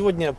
Сегодня,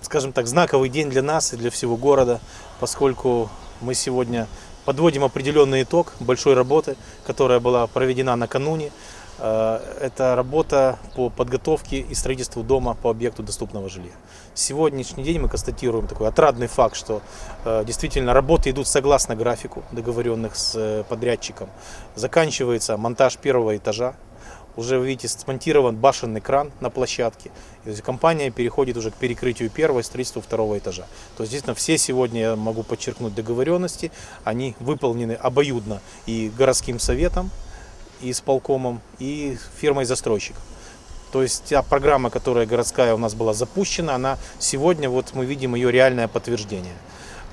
скажем так, знаковый день для нас и для всего города, поскольку мы сегодня подводим определенный итог большой работы, которая была проведена накануне. Э, Это работа по подготовке и строительству дома по объекту доступного жилья. Сегодняшний день мы констатируем такой отрадный факт, что э, действительно работы идут согласно графику, договоренных с э, подрядчиком. Заканчивается монтаж первого этажа. Уже, вы видите, смонтирован башенный кран на площадке. То компания переходит уже к перекрытию первого и строительству второго этажа. То есть, действительно, все сегодня, я могу подчеркнуть, договоренности, они выполнены обоюдно и городским советом, и с полкомом, и фирмой-застройщиком. То есть та программа, которая городская у нас была запущена, она сегодня, вот мы видим ее реальное подтверждение.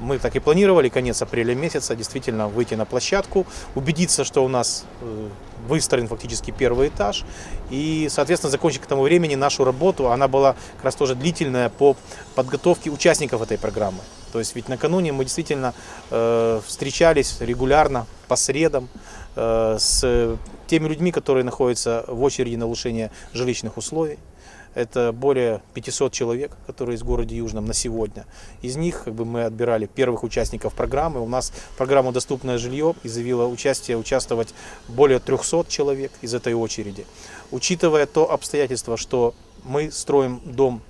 Мы так и планировали конец апреля месяца действительно выйти на площадку, убедиться, что у нас э, выстроен фактически первый этаж и, соответственно, закончить к тому времени нашу работу. Она была как раз тоже длительная по подготовке участников этой программы. То есть ведь накануне мы действительно э, встречались регулярно по средам э, с теми людьми, которые находятся в очереди на улучшение жилищных условий. Это более 500 человек, которые из города Южном на сегодня. Из них как бы, мы отбирали первых участников программы. У нас программа «Доступное жилье» изъявила участие участвовать более 300 человек из этой очереди. Учитывая то обстоятельство, что мы строим дом,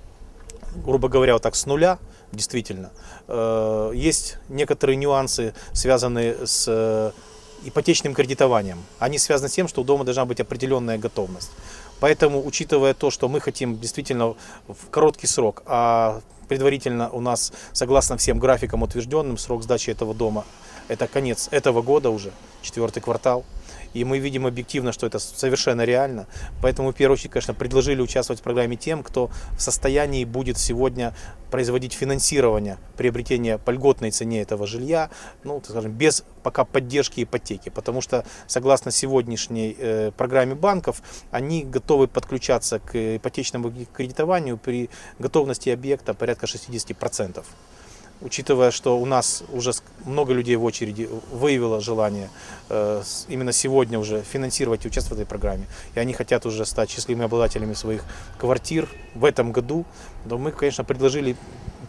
грубо говоря, вот так с нуля, действительно, э, есть некоторые нюансы, связанные с э, ипотечным кредитованием. Они связаны с тем, что у дома должна быть определенная готовность. Поэтому, учитывая то, что мы хотим действительно в короткий срок, а предварительно у нас, согласно всем графикам утвержденным, срок сдачи этого дома, это конец этого года уже, четвертый квартал. И мы видим объективно, что это совершенно реально. Поэтому, в первую очередь, конечно, предложили участвовать в программе тем, кто в состоянии будет сегодня производить финансирование приобретения по льготной цене этого жилья, ну, скажем, без пока поддержки ипотеки. Потому что, согласно сегодняшней э, программе банков, они готовы подключаться к ипотечному кредитованию при готовности объекта порядка 60% учитывая, что у нас уже много людей в очереди выявило желание э, именно сегодня уже финансировать и участвовать в этой программе, и они хотят уже стать счастливыми обладателями своих квартир в этом году, то мы, конечно, предложили,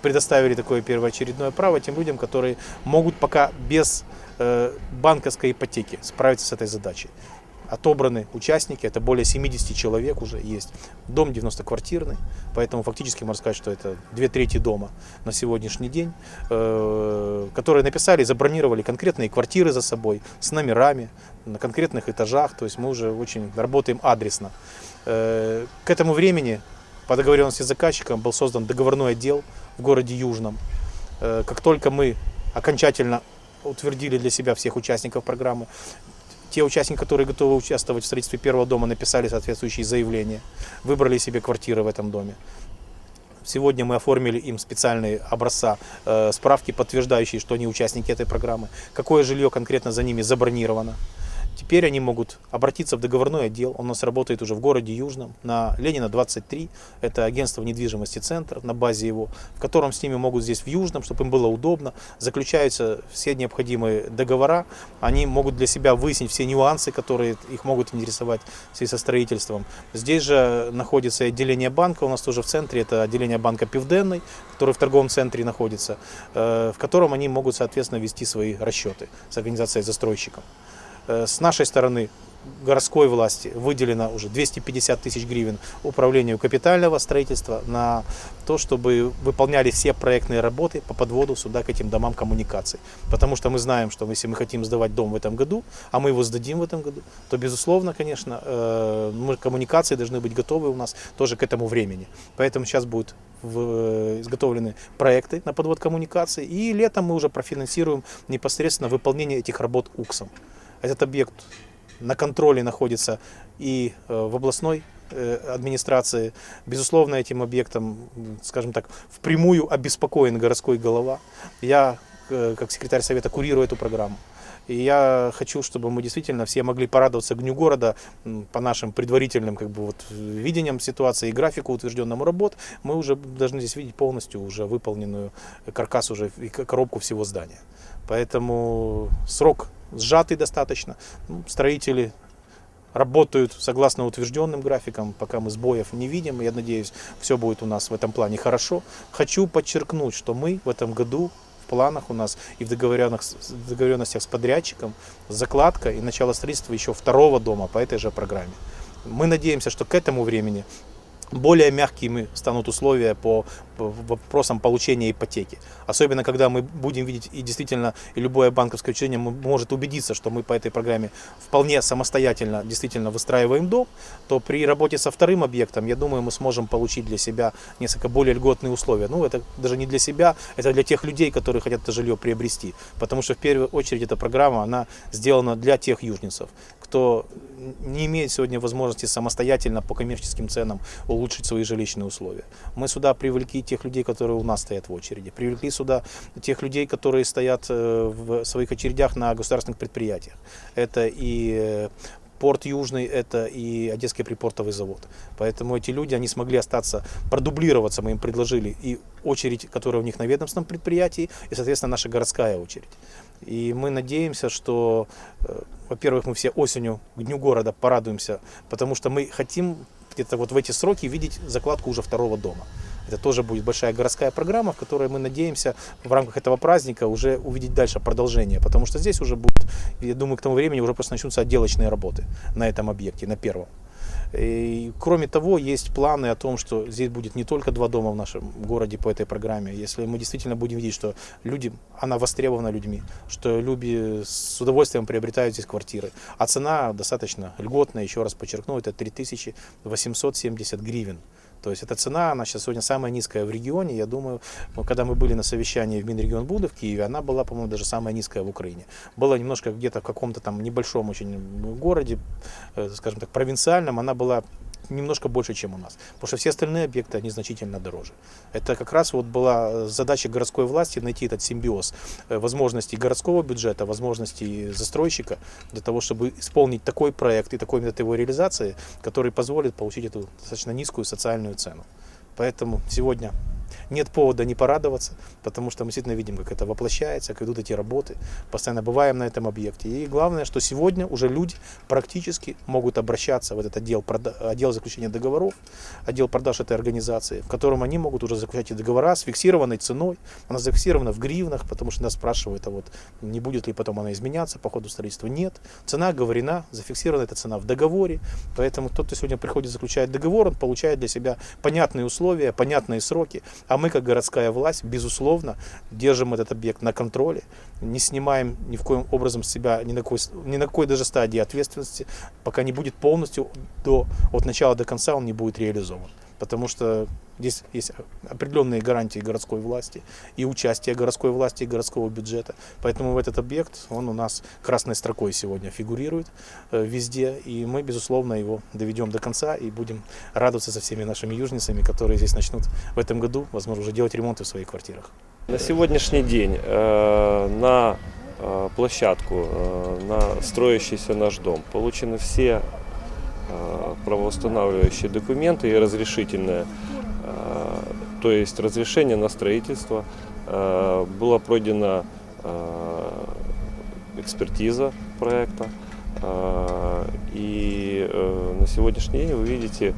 предоставили такое первоочередное право тем людям, которые могут пока без э, банковской ипотеки справиться с этой задачей отобраны участники, это более 70 человек уже есть. Дом 90-квартирный, поэтому фактически можно сказать, что это две трети дома на сегодняшний день, э, которые написали, забронировали конкретные квартиры за собой с номерами на конкретных этажах, то есть мы уже очень работаем адресно. Э, к этому времени по договоренности с заказчиком был создан договорной отдел в городе Южном. Э, как только мы окончательно утвердили для себя всех участников программы, те участники, которые готовы участвовать в строительстве первого дома, написали соответствующие заявления, выбрали себе квартиры в этом доме. Сегодня мы оформили им специальные образца э, справки, подтверждающие, что они участники этой программы, какое жилье конкретно за ними забронировано. Теперь они могут обратиться в договорной отдел. Он у нас работает уже в городе Южном, на Ленина 23. Это агентство недвижимости «Центр» на базе его, в котором с ними могут здесь в Южном, чтобы им было удобно. Заключаются все необходимые договора. Они могут для себя выяснить все нюансы, которые их могут интересовать в связи со строительством. Здесь же находится отделение банка, у нас тоже в центре, это отделение банка Пивденный, который в торговом центре находится, э, в котором они могут, соответственно, вести свои расчеты с организацией застройщиком. Э, с нашей стороны городской власти выделено уже 250 тысяч гривен управлению капитального строительства на то, чтобы выполняли все проектные работы по подводу сюда к этим домам коммуникаций. Потому что мы знаем, что если мы хотим сдавать дом в этом году, а мы его сдадим в этом году, то, безусловно, конечно, э, мы, коммуникации должны быть готовы у нас тоже к этому времени. Поэтому сейчас будут в, изготовлены проекты на подвод коммуникаций, и летом мы уже профинансируем непосредственно выполнение этих работ УКСом. Этот объект на контроле находится и э, в областной э, администрации. Безусловно, этим объектом, скажем так, впрямую обеспокоен городской голова. Я, э, как секретарь совета, курирую эту программу. И я хочу, чтобы мы действительно все могли порадоваться Дню города по нашим предварительным как бы, вот, видениям ситуации и графику утвержденному работ. Мы уже должны здесь видеть полностью уже выполненную каркас уже и коробку всего здания. Поэтому срок сжатый достаточно. Ну, строители работают согласно утвержденным графикам, пока мы сбоев не видим. Я надеюсь, все будет у нас в этом плане хорошо. Хочу подчеркнуть, что мы в этом году в планах у нас и в договоренностях с подрядчиком закладка и начало строительства еще второго дома по этой же программе. Мы надеемся, что к этому времени более мягкими станут условия по вопросам получения ипотеки. Особенно, когда мы будем видеть, и действительно, любое банковское учреждение может убедиться, что мы по этой программе вполне самостоятельно действительно выстраиваем дом, то при работе со вторым объектом, я думаю, мы сможем получить для себя несколько более льготные условия. Ну, это даже не для себя, это для тех людей, которые хотят это жилье приобрести. Потому что, в первую очередь, эта программа, она сделана для тех южнецев, кто не имеет сегодня возможности самостоятельно по коммерческим ценам улучшить свои жилищные условия. Мы сюда привлекли тех людей, которые у нас стоят в очереди. Привлекли сюда тех людей, которые стоят э, в своих очередях на государственных предприятиях. Это и э, порт Южный, это и Одесский припортовый завод. Поэтому эти люди, они смогли остаться, продублироваться, мы им предложили и очередь, которая у них на ведомственном предприятии, и, соответственно, наша городская очередь. И мы надеемся, что, э, во-первых, мы все осенью к Дню города порадуемся, потому что мы хотим где-то вот в эти сроки видеть закладку уже второго дома. Это тоже будет большая городская программа, в которой мы надеемся в рамках этого праздника уже увидеть дальше продолжение. Потому что здесь уже будет, я думаю, к тому времени уже просто начнутся отделочные работы на этом объекте, на первом. И, кроме того, есть планы о том, что здесь будет не только два дома в нашем городе по этой программе. Если мы действительно будем видеть, что люди, она востребована людьми, что люди с удовольствием приобретают здесь квартиры, а цена достаточно льготная, еще раз подчеркну, это 3870 гривен. То есть эта цена, она сейчас сегодня самая низкая в регионе. Я думаю, когда мы были на совещании в Минрегион Буды в Киеве, она была, по-моему, даже самая низкая в Украине. Была немножко где-то в каком-то там небольшом очень городе, э, скажем так, провинциальном, она была немножко больше, чем у нас. Потому что все остальные объекты, они значительно дороже. Это как раз вот была задача городской власти найти этот симбиоз э, возможностей городского бюджета, возможностей застройщика для того, чтобы исполнить такой проект и такой метод его реализации, который позволит получить эту достаточно низкую социальную цену. Поэтому сегодня нет повода не порадоваться, потому что мы действительно видим, как это воплощается, как идут эти работы. Постоянно бываем на этом объекте. И главное, что сегодня уже люди практически могут обращаться в этот отдел, отдел заключения договоров, отдел продаж этой организации, в котором они могут уже заключать договора с фиксированной ценой. Она зафиксирована в гривнах, потому что нас спрашивают, а вот не будет ли потом она изменяться по ходу строительства. Нет. Цена говорена, зафиксирована эта цена в договоре. Поэтому тот, кто сегодня приходит заключать договор, он получает для себя понятные условия, понятные сроки. А мы, как городская власть, безусловно, держим этот объект на контроле, не снимаем ни в коем образом себя ни на какой, ни на какой даже стадии ответственности, пока не будет полностью до, от начала до конца он не будет реализован. Потому что здесь есть определенные гарантии городской власти и участие городской власти и городского бюджета. Поэтому этот объект, он у нас красной строкой сегодня фигурирует э, везде, и мы, безусловно, его доведем до конца и будем радоваться со всеми нашими южницами, которые здесь начнут в этом году, возможно, уже делать ремонты в своих квартирах. На сегодняшний день э, на э, площадку, на строящийся наш дом получены все правоустанавливающие документы и разрешительные, то есть разрешение на строительство. Э, была пройдена экспертиза проекта. И на сегодняшний день вы видите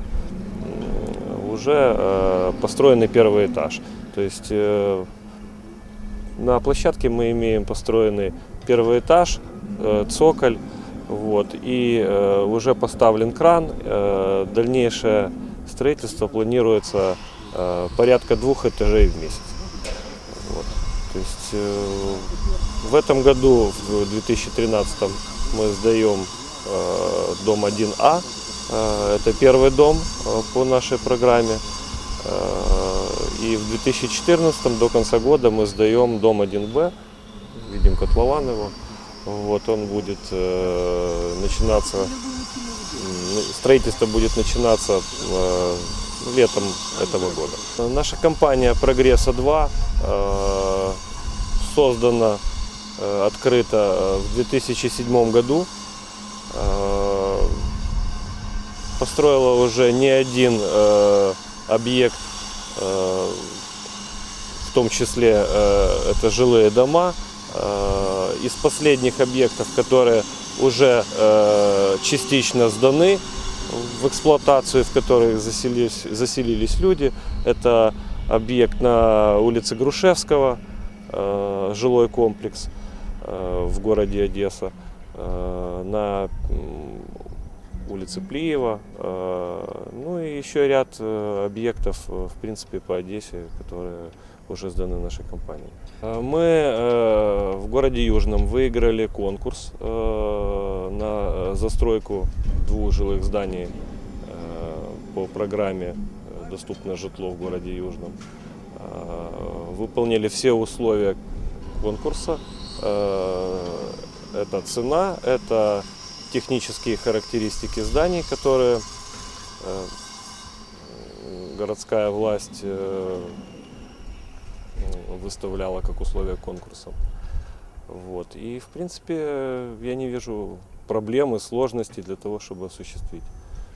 уже построенный первый этаж. То есть на площадке мы имеем построенный первый этаж, цоколь, вот, и э, уже поставлен кран. Э, дальнейшее строительство планируется э, порядка двух этажей в месяц. Вот. То есть э, в этом году, в 2013 мы сдаем э, дом 1А. Э, это первый дом э, по нашей программе. Э, и в 2014 до конца года мы сдаем дом 1Б. Видим котлован его. Вот он будет э, начинаться, строительство будет начинаться э, летом этого года. Наша компания Прогресса 2 э, создана, э, открыта э, в 2007 году. Построила уже не один объект, в том числе это жилые дома. Из последних объектов, которые уже частично сданы в эксплуатацию, в которых заселились, заселились люди. Это объект на улице Грушевского, э, жилой комплекс э, в городе Одесса, э, на м, улице Плиева, э, ну и еще ряд э, объектов, э, в принципе, по Одессе, которые уже сданы нашей компанией. Э, Мы в городе Южном выиграли конкурс на застройку двух жилых зданий по программе «Доступное житло в городе Южном». Выполнили все условия конкурса. Это цена, это технические характеристики зданий, которые э, городская власть э, выставляла как условия конкурса. Вот. И, в принципе, я не вижу проблемы, сложностей для того, чтобы осуществить.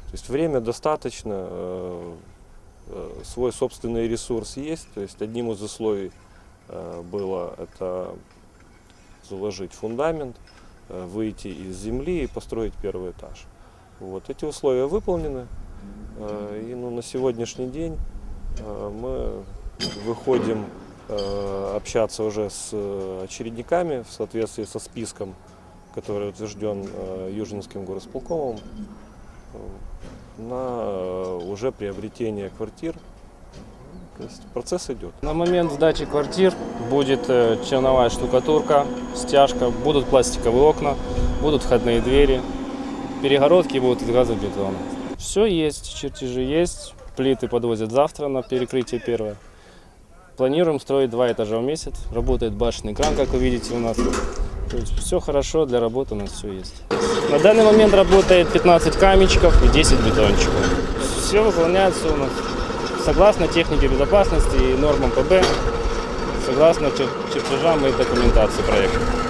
То есть время достаточно, э, свой собственный ресурс есть. То есть одним из условий было это заложить фундамент, выйти из земли и построить первый этаж. Вот. Эти условия выполнены. Э, И ну, на сегодняшний день э, мы выходим э, общаться уже с э, очередниками в соответствии со списком, который утвержден э, Южинским горосполкомом э, на э, уже приобретение квартир. То есть процесс идет. На момент сдачи квартир будет э, черновая штукатурка, стяжка, будут пластиковые окна, будут входные двери, перегородки будут из газобетона. Все есть, чертежи есть, плиты подвозят завтра на перекрытие первое. Планируем строить два этажа в месяц, работает башенный кран, как вы видите у нас. То есть все хорошо, для работы у нас все есть. На данный момент работает 15 камечков и 10 бетончиков. Все выполняется у нас согласно технике безопасности и нормам ПБ, согласно чер- чертежам и документации проекта.